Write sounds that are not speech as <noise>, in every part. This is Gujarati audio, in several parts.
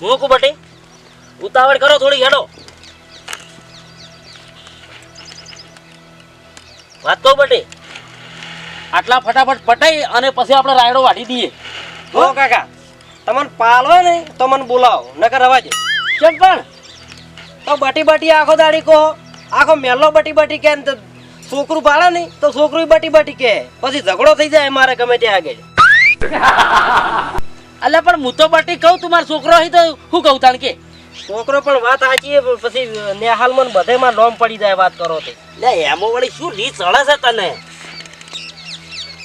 મૂકું બટી ઉતાવળ કરો થોડી હેડો. વાત કહું બટી? આટલા ફટાફટ પટાઈ અને પછી આપણે રાયડો વાઢી દઈએ. હો કાકા તમને પાલો ને તો મને બોલાવો નકર અવાજ કેમ પણ? તો બટી બટી આખો દાડી કહો આખો મેલો બટી બટી કે તો છોકરું પાડે ને તો છોકરું બટી બટી કે પછી ઝઘડો થઈ જાય મારે ગમે ત્યાં આગળ. અલ્યા પણ હું તો બટી કહું તું મારો છોકરો હોય તો શું કહું તાણ કે? છોકરો પણ વાત સાચી પછી નેહાલ મને બધેમાં લોમ પડી જાય વાત કરો તે. લે એમો વળી શું લી ચડે છે તને?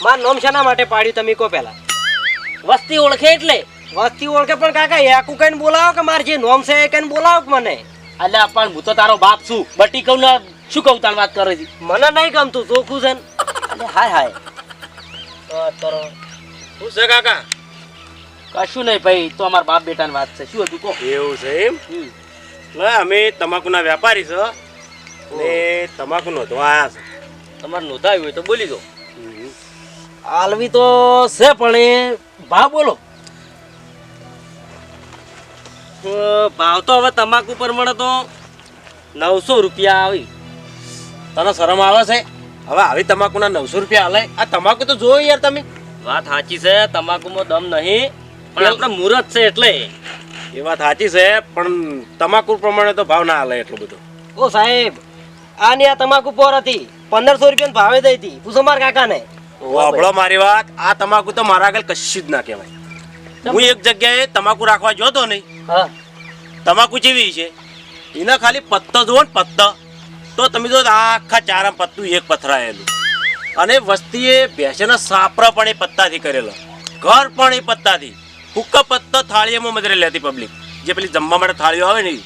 માર નોમ શાના માટે પાડ્યું તમે કહો પહેલા વસ્તી ઓળખે એટલે? વસ્તી ઓળખે પણ કાકા એકું કઈને બોલાવો કે મારે જે નોમ છે એ કઈને બોલાવો કે મને? અલ્યા પણ હું તો તારો બાપ છું. બટી કહું ને શું કહું તાણ વાત કરે છે મને નહીં ગમતું ચોખ્ખું છે હાય હાય. તો વાત કરો શું છે કાકા? કશું નહીં ભાઈ તો અમારા બાપ બેટાની વાત છે. શું હતું કહો? એવું છે એમ. લે અમે તમાકુના વેપારી છે ને તમાકુ નોંધવા છે. તમારે નોંધાવ્યું હોય તો બોલી દો. આલવી તો છે પણ એ ભાવ બોલો. ભાવ તો હવે તમાકુ પર મળે તો નવસો રૂપિયા આવી. તને શરમ આવે છે? હવે આવી તમાકુના નવસો રૂપિયા હાલે આ તમાકુ તો જોવો યાર તમે. વાત સાચી છે તમાકુમાં દમ નહીં. પણ આપણે મુહૂર્ત છે એટલે. એ વાત સાચી છે પણ તમાકુ પ્રમાણે તો ભાવ ના હાલે એટલો બધો. ઓ સાહેબ આની આ તમાકુ પોર હતી. પંદરસો રૂપિયા ભાવે દઈ હતી. પૂછો માર કાકાને. વાપડો મારી વાત. આ તમાકુ તો મારા આગળ કશું જ ના કહેવાય. હું એક જગ્યાએ તમાકુ રાખવા જોતો નહીં. તમાકુ જેવી છે. એના ખાલી પત્તો જુઓ ને પત્તો. તો તમે જો આખા ચારમ પત્તું એક પથરાયેલું. અને વસ્તીએ ભેંસના સાપરા પણ એ પત્તાથી કરેલો. ઘર પણ એ પત્તાથી. હુક્કા પત્તો થાળીઓમાં મદરે લેતી પબ્લિક જે પેલી જમવા માટે થાળીઓ આવે ને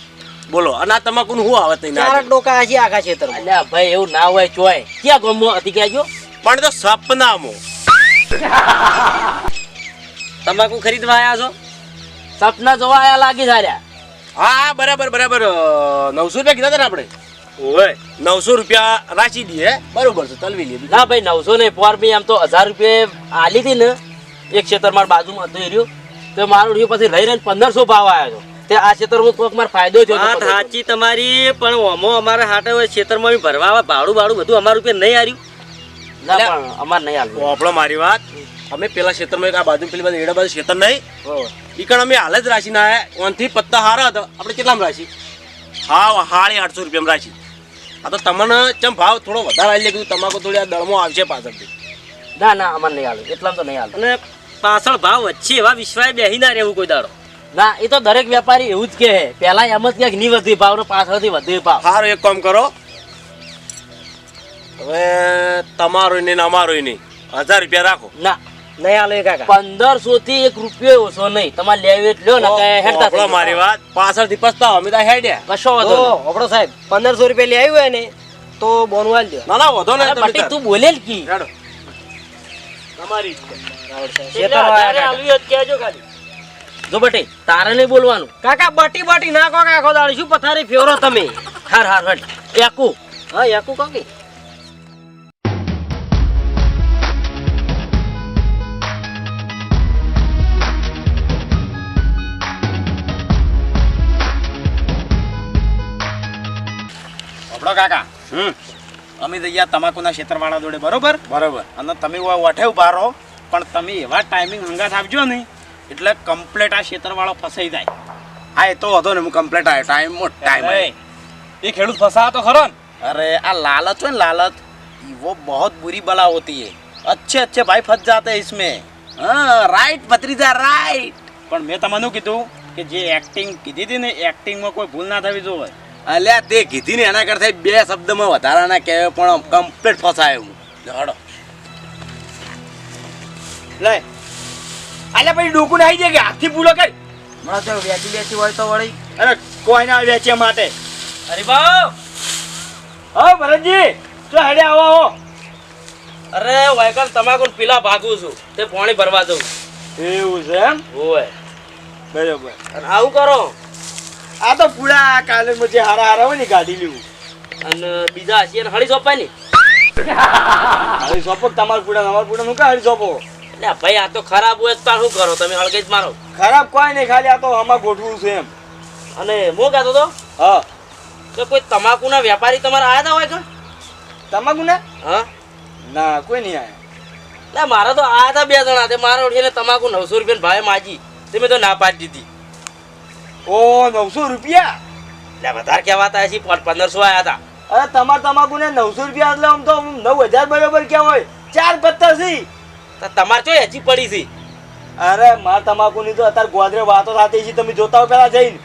બોલો અને આ તમાકુનું શું આવે તઈ ના ચારક ડોકા હજી આખા ખેતરમાં. અલ્યા ભાઈ એવું ના હોય ચોય. ક્યાં ગમો? હતી ગયો? પણ તો સપનામો. <laughs> તમાકુ ખરીદવા આવ્યા છો? સપના જોવા આયા લાગી સાર્યા હા હા બરાબર બરાબર. નવસો રૂપિયા કીધા હતા ને આપણે? ઓય નવસો રૂપિયા રાખી દઈએ બરોબર છે તલવી લીધી ના ભાઈ નવસો નહીં ફોર બી આમ તો હજાર રૂપિયા આલી હતી ને એક ખેતર મારા બાજુમાં હતું એ રહ્યું. તો મારું રહ્યું પછી લઈ રહીને પંદરસો ભાવ આવ્યો છે. તે આ ખેતરમાં કોઈક મારો ફાયદો થયો વાત સાચી તમારી પણ ઓમો અમારા હાટે હોય ખેતરમાં બી ભરવા ભાડું ભાડું બધું અમારું રૂપિયા નહીં આવ્યું ના પણ અમારે નહીં હાલવું આપણો મારી વાત. અમે પેલા ક્ષેત્રમાં એક આ બાજુ પેલી બાજુ એડા બાજુ ક્ષેત્ર નહીં. ઈકણ અમે હાલ જ રાશી ના આયા. ઓનથી પત્તા હારા હતા. આપણે કેટલામાં રાશી? હા હાડે આઠસો રૂપિયામાં રાશી. આ તો તમને ચમ ભાવ થોડો વધારે આવી કીધું તમાકુ થોડી આ દળમાં આવશે પાછળથી. ના ના અમાર નહીં હાલવું એટલામાં તો નહીં હાલવું અને પાછળ ભાવ વચ્ચે એવા વિશ્વાસ બેહી ના રહેવું કોઈ દાડો. ના એ તો દરેક વેપારી એવું જ કહે. પેલા એમ જ કે નહીં વધી ભાવ ને પાછળથી વધી ભાવ. સારું એક કામ કરો. હવે તમારું નહીં ને અમારું નહીં. હજાર રૂપિયા રાખો. ના નહીં હાલો કાકા. પંદરસો થી એક રૂપિયો ઓછો નહીં. તમારે લેવી એટલે લ્યો ને હેડતા મારી વાત. પાછળથી પસ્તાવો. અમે તો હેડ્યા. કશો વધો આપડો આપણો સાહેબ પંદરસો રૂપિયા લેવી આવ્યું હોય ને તો બોનવાલ દો ના ના વધો ને તું. બોલે જ કી? તમારી જો બટી તારે નહીં બોલવાનું. કાકા બટી બટી ના કે દાડી. શું પથારી ફેરો તમે? હાર હાર હટ. એકુ હા યાકુ કહો કાકા. હમ. અમે જઈએ તમાકુના ક્ષેત્રવાળા જોડે બરોબર? બરોબર. અને તમે વાઠે ઊભા રહો. પણ તમે એવા ટાઈમિંગ હંગાત આપજો ને એટલે કમ્પ્લેટ આ ક્ષેત્રવાળો ફસાઈ જાય હા એ તો હતો ને હું કમ્પ્લીટ આવ્યો ટાઈમ ટાઈમ અરે, એ ખેડૂત ફસાવા તો ખરો ને અરે આ લાલચ હોય ને લાલચ वो बहुत बुरी बला होती है अच्छे अच्छे भाई फंस जाते हैं इसमें हाँ राइट भत्रीजा राइट પણ મેં તમને શું કીધું કે જે એક્ટિંગ કીધી હતી ને એક્ટિંગમાં કોઈ ભૂલ ના થવી જોઈએ અલ્યા તે કીધી ને એના કરતા બે શબ્દમાં વધારાના કહેવાય પણ કમ્પ્લીટ ફસાયો હું હડો લે. અલ્યા પછી ડોકુને આવી જાય કે હાથથી ભૂલો કઈ? મને તો વેચી વેચી હોય તો વળી. અરે કોઈ ના વેચ્યા માટે? અરે બાપ હો ભરતજી જો હેડે આવો આવો. અરે વાયકલ તમાકુ પીલા ભાગું છું. તે પાણી ભરવા દઉં. એવું છે એમ? ઓય બરોબર. અને આવું કરો. આ તો પૂરા કાલે મજે હારા હારા હોય ને ગાડી લેવું. અને બીજા હસી હળી સોંપાય ને. <laughs> હળી સોપો તમારા પૂડા તમારા પૂડા નું કા હળી સોપો? લે ભાઈ આ તો ખરાબ હોય તો શું કરો તમે હળગઈ જ મારો. ખરાબ કોઈ નહીં ખાલી આ તો આમાં ગોઠવું છે એમ. અને મો કહેતો તો? હા. કે કોઈ તમાકુના વેપારી તમારા આયા તા હોય કે? તમાકુના? હા. ના કોઈ નહીં આયા. લે મારા તો આયા હતા બે જણા તે મારા ઓળખીને તમાકુ નવસો રૂપિયા ભાવે માજી તમે તો ના પાડી દીધી. ઓ નવસો રૂપિયા? લે વધારે કહેવાતા હતા હજી પંદરસો આયા હતા. અરે તમારા તમાકુ ને નવસો રૂપિયા એટલે આમ તો નવ હજાર બરોબર ક્યાં હોય? ચાર પત્તર તો તમારે ચો હજી પડી છે. અરે માર તમાકુની તો અત્યારે ગોદરે વાતો થતી છે તમે જોતા હો પેલા જઈને.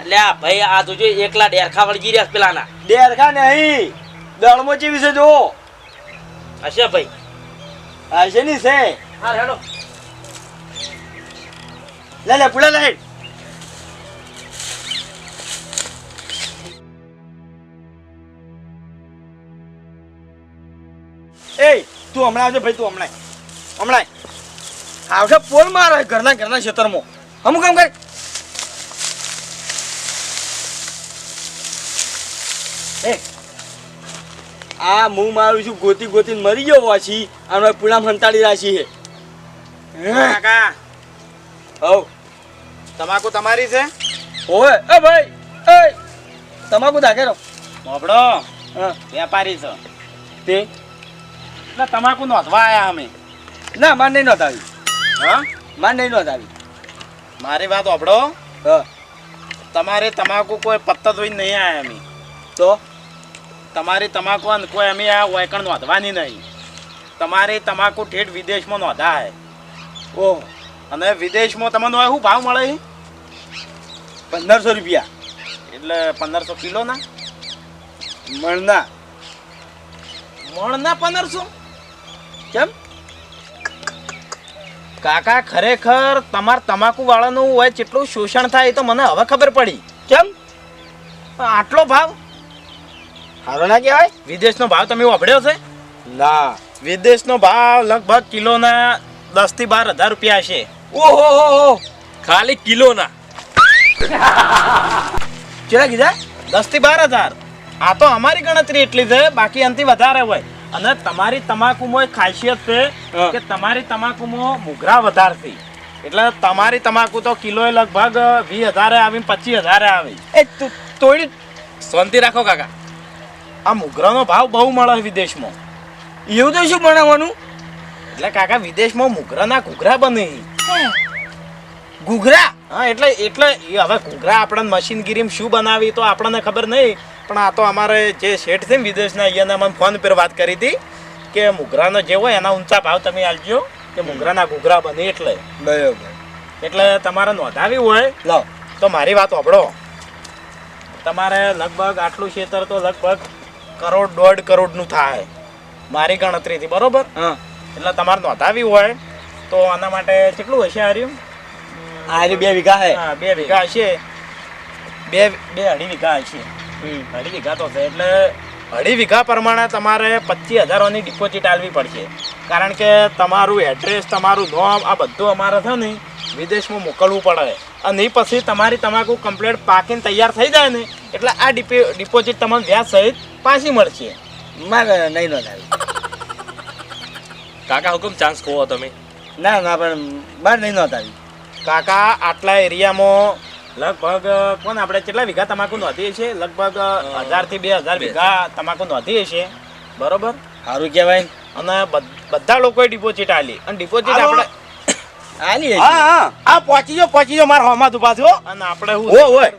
એટલે આ ભાઈ આ જોજો એકલા ડેરખા વળગી રહ્યા પેલાના. ડેરખા નહીં દળમો ચેવી છે જો હશે ભાઈ. હશે ની છે. હા હેલો લે લે પુલા લાઈટ એ તું હમણાં આવજો ભાઈ તું હમણાં. હમણાં આવશે પોલ મારે ઘરના ઘરના ક્ષેત્રમાં અમુક કામ કરે. એ આ હું મારું છું ગોતી ગોતી મરી ગયો વાછી અને પુણા હંતાડી રાશી છે. કાકા. હવ. તમાકુ તમારી છે? ઓય એ ભાઈ એ. તમાકુ દાખેરો મોબડો હા. વેપારી છે. તે? તમાકુ નોંધવા આયા અમે. ના માર નહીં નોંધાવી. હા? માર નહીં નોંધાવી. મારી વાત આપડો હા. તમારે તમાકુ કોઈ પત્તા જોઈને નહીં આવે અમે તો? તમારી તમાકુ કોઈ અમે આ વાયકણ નોંધવાની નહીં. તમારી તમાકુ ઠેઠ વિદેશમાં નોંધાય. ઓહ અને વિદેશમાં તમને શું ભાવ મળે? પંદરસો રૂપિયા. એટલે પંદરસો કિલોના મણના. મણના પંદરસો? કેમ? કાકા ખરેખર તમાર તમાકુ વાળાનું હોય જેટલું શોષણ થાય એ તો મને હવે ખબર પડી. કેમ? આટલો ભાવ? સારો ના કહેવાય? વિદેશનો ભાવ તમે વાપર્યો છે? ના. વિદેશનો ભાવ લગભગ કિલોના દસથી બાર હજાર રૂપિયા હશે. ઓહો ખાલી કિલોના. કેટલા કીધા? દસથી બાર હજાર. આ તો અમારી ગણતરી એટલી છે બાકી અંતિ વધારે હોય. અને તમારી તમાકુમાં એક ખાસિયત છે કે તમારી તમાકુમાં મુગરા વધારે છે. એટલે તમારી તમાકુ તો કિલોએ લગભગ વીસ હજારે આવી પચીસ હજારે આવી. એ તું તોડી શાંતિ રાખો કાકા. આ મુગરાનો ભાવ બહુ મળે વિદેશમાં. એવું તો શું બનાવવાનું? એટલે કાકા વિદેશમાં મુગરાના ઘૂઘરા બને. છે. ઘૂઘરા? હા એટલે એટલે હવે ઘૂઘરા આપણને મશીનગીરીમાં શું બનાવી તો આપણને ખબર નહીં પણ આ તો અમારે જે શેઠ છે ને વિદેશના અહીંયાના મને ફોન પર વાત કરી હતી કે મુઘરાનો જે હોય એના ઊંચા ભાવ તમે આલજો કે મુઘરાના ઘૂઘરા બને એટલે. બરાબર. એટલે તમારે નોંધાવી હોય લો. તો મારી વાત સાંભળો. તમારે લગભગ આટલું ક્ષેત્ર તો લગભગ કરોડ દોઢ કરોડનું થાય મારી ગણતરીથી બરોબર? હા. એટલે તમારે નોંધાવી હોય તો આના માટે કેટલું હશે હાર્યું આ રહ્યું બે વીઘા હે હા બે વીઘા છે. બે બે અઢી વીઘા હશે અઢી વીઘા તો છે એટલે અઢી વીઘા પ્રમાણે તમારે પચીસ હજારોની ડિપોઝિટ આલવી પડશે. કારણ કે તમારું એડ્રેસ તમારું નોમ આ બધું અમારે છે ને વિદેશમાં મોકલવું પડે. અને એ પછી તમારી તમાકુ કમ્પ્લેટ પાકીને તૈયાર થઈ જાય ને એટલે આ ડિપોઝિટ તમને વ્યાજ સહિત પાછી મળશે. મારે નહીં નોંધાવી કાકા હુકમ ચાન્સ કહો તમે. ના ના પણ બાર નહીં નોંધાવી કાકા આટલા એરિયામાં લગભગ કોણ આપણે કેટલા વીઘા તમાકુ નોંધીએ છીએ? લગભગ હજારથી બે હજાર વીઘા તમાકુ નોંધીએ છીએ. બરોબર? સારું કહેવાય. અને બધ- લોકોએ ડિપોઝિટ આલી. અને ડિપોઝિટ આપણે આલી હા હા. આ પહોંચી જો પહોંચી જો મારા હોમાં ઊભા છો. અને આપણે ઓ, હોય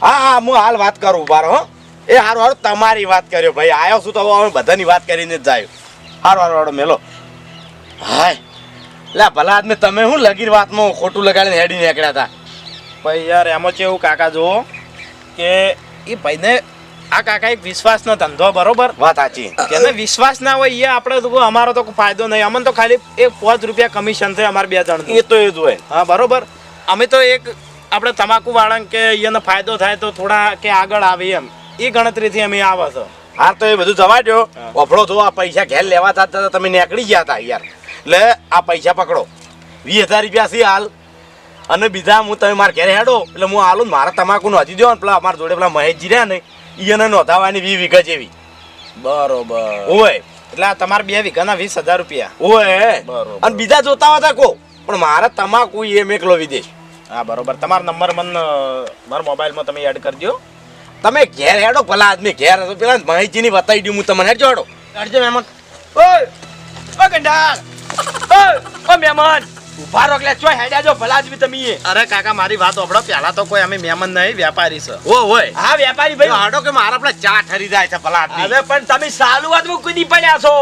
હા હા હું હાલ વાત કરું બારો હો. એ હારું હારું તમારી વાત કર્યો ભાઈ. આવ્યો છું તો હવે બધાની વાત કરીને જ જાય. હારું હારું હારું મેલો. હાય. લે ભલા આદમી તમે હું લગીર વાતમાં ખોટું લગાડીને હેડી નીકળ્યા હતા ભાઈ યાર એમાં છે એવું કાકા જુઓ કે એ ભાઈને આ કાકા એક વિશ્વાસનો ધંધો બરોબર? વાત સાચી. જેને વિશ્વાસ ના હોય એ આપણે તો અમારો તો ફાયદો નહીં. અમને તો ખાલી એક પાંચ રૂપિયા કમિશન થાય અમારે બે જણ એ તો એ જ હોય. હા બરોબર? અમે તો એક આપણે તમાકુ વાળા કે એને ફાયદો થાય તો થોડા કે આગળ આવે એમ. એ ગણતરીથી અમે આવે છે. હા તો એ બધું જવા દો જો આ પૈસા ઘેર લેવા થતા તો તમે નીકળી ગયા હતા યાર. એટલે આ પૈસા પકડો. વીસ હજાર રૂપિયા છે હાલ. અને બીજા હું તમે મારા ઘેરે હેડો એટલે હું હાલું ને મારા તમાકુ નોંધી દો ને પેલા અમારા જોડે પેલા મહેશજી રહ્યા ને એને નોંધાવાની વીસ વીઘા જેવી. બરોબર. હોય એટલે આ તમારા બે વીઘાના વીસ હજાર રૂપિયા. હોય બરોબર. અને બીજા જોતા હતા કો પણ મારા તમાકુ એમ એકલો વિદેશ હા બરોબર. તમારો નંબર મને મારા મોબાઈલમાં તમે એડ કરજો. તમે ઘેર હેડો ભલા આદમી ઘેર હતો પેલા માહિતીની બતાવી દઉં હું તમને હેડજો હેડો. હેડજો મહેમાન. ઓય. ઓ ઓય ઓ મહેમાન ઊભા રોક લે ચોય હેડ્યા જો ભલા આદમી તમે અરે કાકા મારી વાત સાંભળો પેલા તો કોઈ અમે મહેમાન નહીં વેપારી છે. ઓ હોય. હા વેપારી ભાઈ. હાડો કે મારા આપણે ચા ઠરી જાય છે ભલા હવે પણ તમે સાલું વાતમાં કૂદી પડ્યા છો.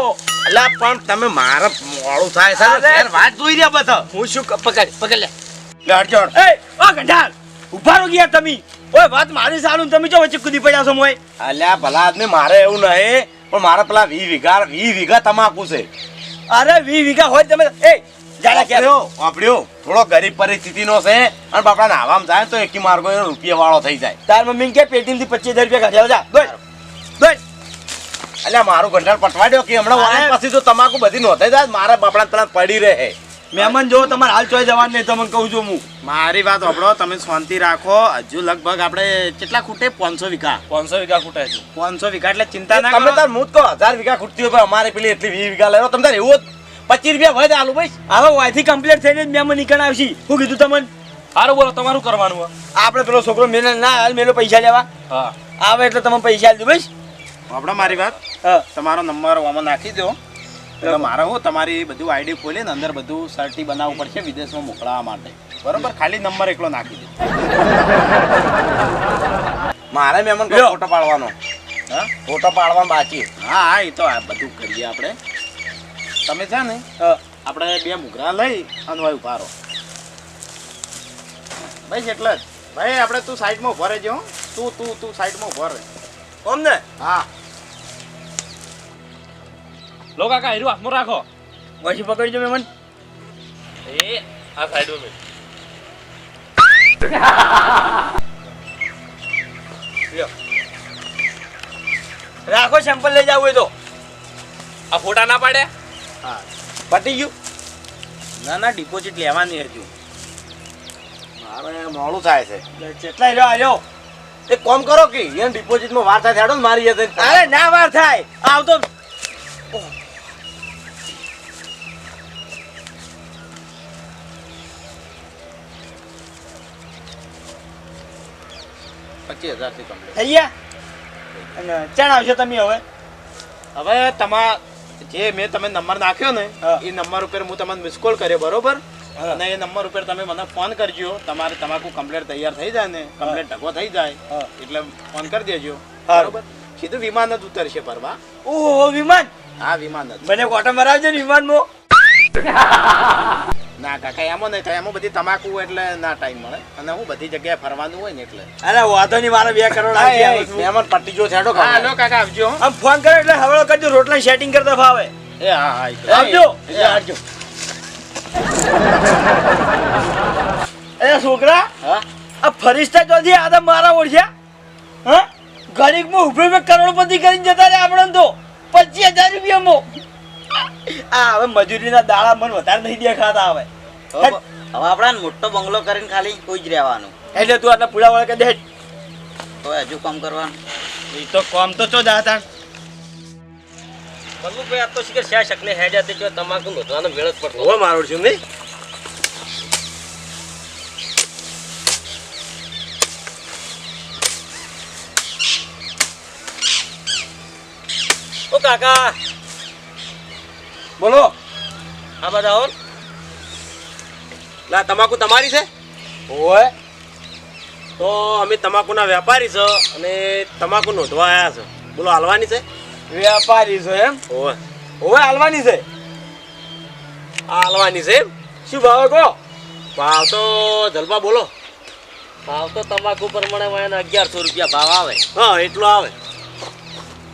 અલા પણ તમે મારા મોડું થાય છે યાર વાત જોઈ રહ્યા બધા. હું શું પકડ પકડ લે. લે હટજો એ ઓ ગંડાળ ઊભા રહો ગયા તમે. ઓય વાત મારી સાલું તમે જો વચ્ચે કૂદી પડ્યા છો મોય. અલ્યા ભલા આદમી મારે એવું નહીં પણ મારા પેલા વી વીઘા વી વીઘા તમાકુ છે. અરે વી વીઘા હોય તમે એ જાડા કે વાપર્યો વાપર્યો. થોડો ગરીબ પરિસ્થિતિનો છે. અને બાપડા નાવામાં જાય તો એકી માર્ગો એનો રૂપિયા વાળો થઈ જાય. તાર મમ્મી કે પેટીમથી પચીસ હજાર રૂપિયા કાઢ્યા જા. દોડ. દોડ. અલ્યા મારું કંટાળ પટવાડ્યો કે હમણાં વાળા પછી તો તમાકુ બધી નોંધાઈ જાય મારા બાપડા પેલા પડી રહે. મહેમાન જો તમારે હાલ ચોય જવાનું નહીં તમને કહું છું હું. મારી વાત સાંભળો તમે શાંતિ રાખો. હજુ લગભગ આપણે કેટલા ખૂટે? પાંચસો વીઘા. પાંચસો વીઘા ખૂટે છે. પાંચસો વીઘા એટલે ચિંતા ના તમે તાર મૂત કહો હજાર વીઘા ખૂટતી હોય અમારે પેલી એટલી વીસ વીઘા લેવો તમે તાર એવું પચીસ રૂપિયા હોય આલુ ભાઈ. હવે વાયથી કમ્પ્લીટ થઈને જ મહેમાન નીકળ આવશી શું કીધું તમને? સારું બોલો તમારું કરવાનું આપણે પેલો છોકરો મેલે ના હાલ મેલો પૈસા લેવા. હા. આવે એટલે તમે પૈસા આપજો ભાઈ. આપણે મારી વાત. હા. તમારો નંબર આમાં નાખી દો એટલે મારે હું તમારી બધું આઈડી ખોલીને અંદર બધું સર્ટી બનાવવું પડશે વિદેશમાં મોકલાવા માટે. બરોબર? ખાલી નંબર એકલો નાખી દે. મારે મેમન. ફોટો પાડવાનો. હા? ફોટો પાડવાનો બાકી. હા હા એ તો આ બધું કરીએ આપણે. તમે છે ને આપણે બે મુગરા લઈ અને ભાઈ ઊભા રહો ભાઈ એટલે જ. ભાઈ આપણે તું સાઈડમાં ઊભો રહેજો હો. તું તું તું સાઈડમાં ઊભો રહે. કોમ ને હા. લો કાકા હેરું હાથમાં રાખો. પછી પકડજો મેમન. એ આ સાઈડ મેં. રાખો સેમ્પલ લઈ જાવ હોય તો. આ ફોટા ના પાડે? હા. પટી ગયું? ના ના ડિપોઝિટ લેવાની હજુ. મારે મોડું થાય છે. કેટલા રહ્યો આવ્યો એક કોમ કરો કે એને ડિપોઝિટમાં વાર થાય હેડો ને મારી અરે ના વાર થાય. આવતો પચીસ હજારથી કમ્પ્લીટ થઈ ગયા અને ચાણ આવશો તમે હવે? હવે તમા જે મેં તમે નંબર નાખ્યો ને એ નંબર ઉપર હું તમને મિસ કોલ કર્યો બરોબર? અને એ નંબર ઉપર તમે મને ફોન કરજો. તમારે તમાકુ કમ્પ્લેટ તૈયાર થઈ જાય ને કમ્પ્લેટ ઢગો થઈ જાય એટલે ફોન કરી દેજો. બરોબર? સીધું વિમાન જ ઉતરશે પરવા ઓહો વિમાન? હા વિમાન જ. મને કોટા મરાવજો ને વિમાનમાં. ના કાકા એમાં નહીં થાય એમાં બધી તમાકુ હોય એટલે ના ટાઈમ મળે. અને હું બધી જગ્યાએ ફરવાનું હોય ને એટલે. અરે વાંધો નહીં મારે બે કરોડ મહેમાન પટ્ટી જો છેડો હા હાલો કાકા આવજો આમ ફોન કર્યો એટલે હવે કરજો રોટલા સેટિંગ કરતા ફાવે. એ હા હા આવજો. એ આવજો. એ છોકરા હા? આ ફરિશ્તા ચોથી આદમ મારા ઓળખ્યા. હા? ગરીબમાં ઉભે કરોડપતિ કરીને જતા રે આપણે તો. પચીસ હજાર રૂપિયામાં. આ હવે મજૂરીના દાડા મને વધારે નહીં દેખાતા હવે. હવે આપણા મોટો બંગલો કરીને ખાલી કોઈ જ રહેવાનું. એટલે તું આટલા પૂરા વળે કે દે તો હજુ કામ કરવાનું. એ તો કોમ તો ચો જાતા ભાઈ આ તો શીખર શા શકને હે જાતે જો તમાકુ નોંધવાનો વેળ જ પડતો. હવે મારું છું નહીં ઓ કાકા બોલો. આ બધા લા તમાકુ તમારી છે? ઓય તો અમે તમાકુના વેપારી છો અને તમાકુ નોંધવા આવ્યા છો. બોલો હાલવાની છે? વેપારી છો એમ? ઓવે હવે હાલવાની છે? હાલવાની છે એમ? શું ભાવે કહો? ભાવ તો જલપા બોલો. ભાવ તો તમાકુ પ્રમાણે વાયને અગિયારસો રૂપિયા ભાવ આવે. હા એટલો આવે.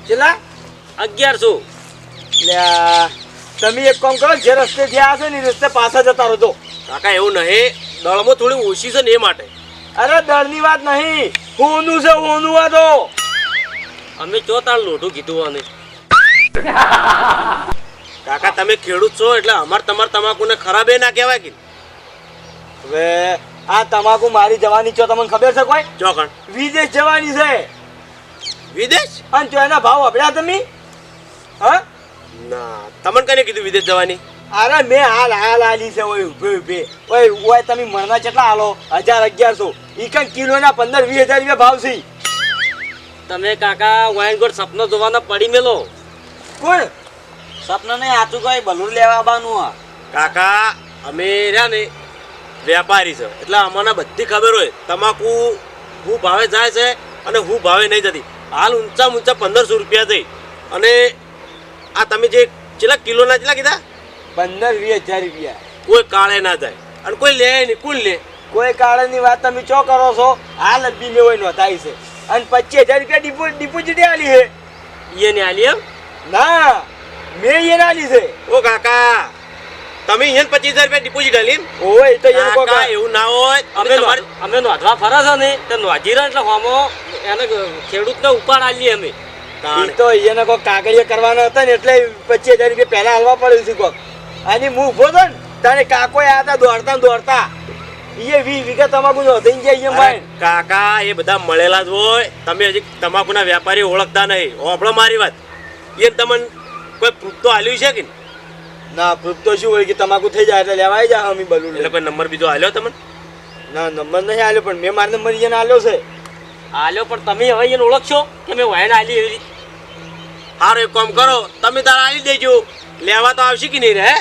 કેટલા? અગિયારસો. લ્યા તમે એક કામ કરો જે રસ્તે જ્યાં હશે ને એ રસ્તે પાછા જતા રહો તો કાકા એવું નહીં. દળમાં થોડી ઓછી છે ને એ માટે. અરે દળની વાત નહીં. હોનું છે હોનું આ તો અમે ચોતાળ લોઢું કીધું અને કાકા તમે ખેડૂત છો એટલે અમાર તમાર તમાકુને ખરાબ એ ના કહેવાય કે. હવે આ તમાકુ મારી જવાની છો તમને ખબર છે કોઈ? ચોકણ વિદેશ જવાની છે. વિદેશ? અને જો એના ભાવ અભડ્યા તમે? હા? ના તમને કને કીધું વિદેશ જવાની? અરે મેં હાલ હાલ આલી છે ઓય ઉભે ઉભે. ઓય ઓય તમે મણના કેટલા હાલો? હજાર અગિયારસો. ઈ કઈ કિલોના પંદર વીસ હજાર રૂપિયા ભાવ છે. તમે કાકા વાઈનગોડ સપનો જોવાનો પડી મેલો? કોણ? સપનું નહીં આચું કોઈ બલૂર લેવા આવવાનું આ કાકા અમે રહ્યા ને વેપારી છે. એટલે અમને બધી ખબર હોય. તમાકુ હું ભાવે જાય છે અને હું ભાવે નહીં જતી. હાલ ઊંચા ઊંચા પંદરસો રૂપિયા થઈ અને આ તમે જે કેટલા કિલોના કેટલા કીધા? પંદર વીસ હજાર રૂપિયા. કોઈ કાળે ના થાય. અને કોઈ લે નહીં કોણ લે. કોઈ કારણની વાત તમે ચો કરો છો? હાલ જ બી મેં હોય નોંધાઈ છે. અને પચીસ હજાર રૂપિયા ડિપો ડિપોઝિટ આલી છે. એ ને આલી એમ? ના મેં એને આલી છે. ઓ કાકા તમે અહીંયા પચીસ હજાર રૂપિયા ડિપોઝિટ આલી હોય તો કાકા એવું ના હોય. અમે અમે નોંધવા ફરા છે ને તો નોંધી રહ્યા એટલે હોમો એને ખેડૂતને ઉપાડ આલીએ અમે ઈ તો એને કોક કાગળિયા કરવાના હતા ને એટલે પચીસ હજાર રૂપિયા પહેલા હાલવા પડ્યું છે કોક. અને હું ઊભો હતો ને તારે કાકો આતા દોડતા દોડતા. એ વી વીઘા તમાકુ નો થઈ અહીંયા અરે ભાઈ કાકા એ બધા મળેલા જ હોય. તમે હજી તમાકુના વેપારી ઓળખતા નહીં. હોભળો મારી વાત. એ તમને કોઈ પ્રૂફ તો આલ્યું છે કે? ના પ્રૂફ તો શું હોય કે તમાકુ થઈ જાય એટલે લેવાય જાય અમે બલૂન એટલે કોઈ નંબર બીજો આલ્યો તમને? ના નંબર નહીં આલ્યો પણ મેં મારા નંબર એને આલ્યો છે. આલ્યો પણ તમે હવે એને ઓળખશો કે મેં વાયન આલી એવી રીતે? સારું એક કામ કરો તમે તારા આવી દેજો. લેવા તો આવશે કે નહીં રે હે?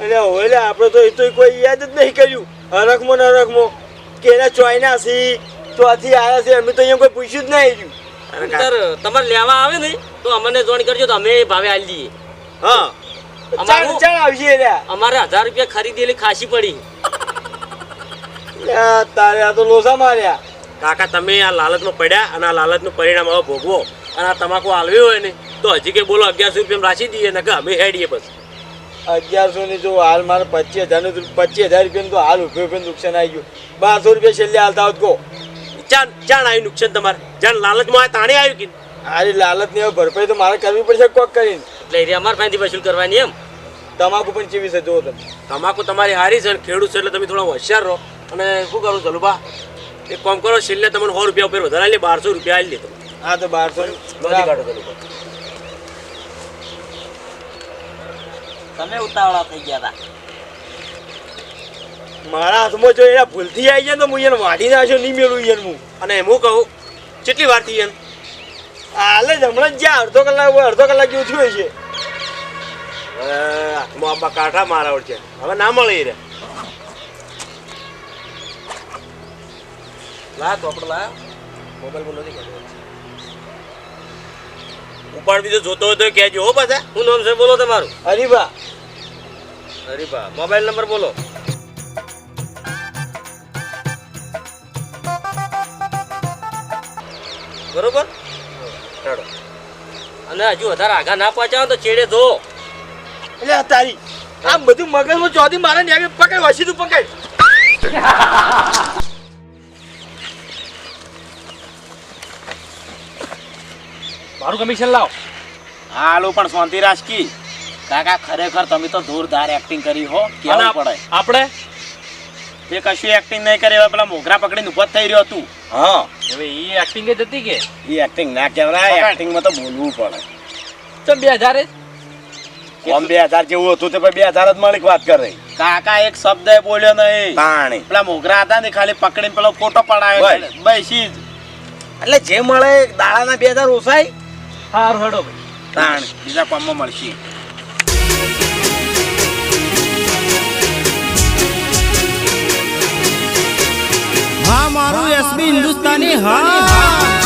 અને ઓલે આપણે તો એ તો કોઈ યાદ જ નહીં કર્યું. હરખમો ને હરખમો. કે એના ચોઈના સી ચોથી આવ્યા છે અમે તો અહીંયા કોઈ પૂછ્યું જ નહીં રહ્યું સર તમારે લેવા આવે ને તો અમને જોઈન કરજો તો અમે ભાવે આલી દઈએ. હા. ચાલ અમારું ચાલ આવશે રે અમારે હજાર રૂપિયા ખરીદેલી ખાસી પડી. તારે આ તો લોસા માર્યા. કાકા તમે આ લાલચમાં પડ્યા અને આ લાલચનું પરિણામ હવે ભોગવો. અને આ તમાકુ આલવી હોય ને તો હજી કે બોલો અગિયારસો રૂપિયા રાખી દઈએ ને કે અમે હેડીએ બસ. અગિયારસો ની જો હાલ મારે પચીસ હજારનું પચીસ હજાર રૂપિયા તો હાલ ઉભે ઉભે નુકસાન આવી ગયું. બારસો રૂપિયા છેલ્લે હાલતા હોત કહો જાણ જાણ આવ્યું નુકસાન તમારે? જાણ લાલચમાં આ તાણે આવ્યું કે આરી લાલચની હવે ભરપાઈ તો મારે કરવી પડશે કોક કરીને. એટલે એ અમારે પાસેથી વસૂલ કરવાની એમ? તમાકુ પણ ચીવી છે જો તમે. તમાકુ તમારી હારી છે ખેડૂત છે એટલે તમે થોડા હોશિયાર રહો. અને શું કરું ચલુબા એક કામ કરો છેલ્લે તમને સો રૂપિયા ઉપર વધારે લે બારસો રૂપિયા આવી લે તમે. હા તો બારસો તમે ઉતાવળા થઈ ગયા હતા મારા હાથમાં જો એના ભૂલથી આવી જાય તો હું એને વાઢી નાખ્યો નહીં મેળવું એને. હું અને હું કહું કેટલી વાર થઈ એને હાલે જ હમણાં જ્યાં અડધો કલાક અડધો કલાક જેવું થયું છે હાથમાં આંબા કાંઠા મારા છે. હવે ના મળે રે. લા તો આપણે લા મોબાઈલ નથી કાઢવો ઉપાડ બીજો જોતો હોય તો કહેજો હો પાછા. શું નામ છે? બોલો તમારું. હરીબા હરીભા. મોબાઈલ નંબર બોલો. બરોબર? ચાલો અને હજુ વધારે આગા ના પહોંચાવો તો ચેડે ધો એટલે તારી આમ બધું મગજમાં ચોથી મારે પકડ વસી તું પકડ. <laughs> મારું કમિશન લાવ. હાલો પણ શાંતિ રાજકી કાકા ખરેખર તમે તો જોરદાર એક્ટિંગ કરી હો અને કેવું પડે આપણે? એ કશું એક્ટિંગ નહીં કરે પેલા મોગરા પકડીને ઊભો થઈ રહ્યો તું. હા. હવે એ એક્ટિંગ જ હતી કે? એ એક્ટિંગ ના કહેવાય એક્ટિંગમાં તો બોલવું પડે. તો બે હજાર કોમ બે હજાર જેવું હતું તે પછી બે હજાર જ મળી વાત કરે. કાકા એક શબ્દ એ બોલ્યો નહીં. પાણી પેલા મોગરા હતા ને ખાલી પકડીને પેલો ફોટો પડાયો બેસી. એટલે જે મળે દાડાના બે હજાર ઓછાય. હાર હડો ભાઈ. તાણ બીજા કોમમાં મળશે. હા મારું એસબી હિન્દુસ્તાની હા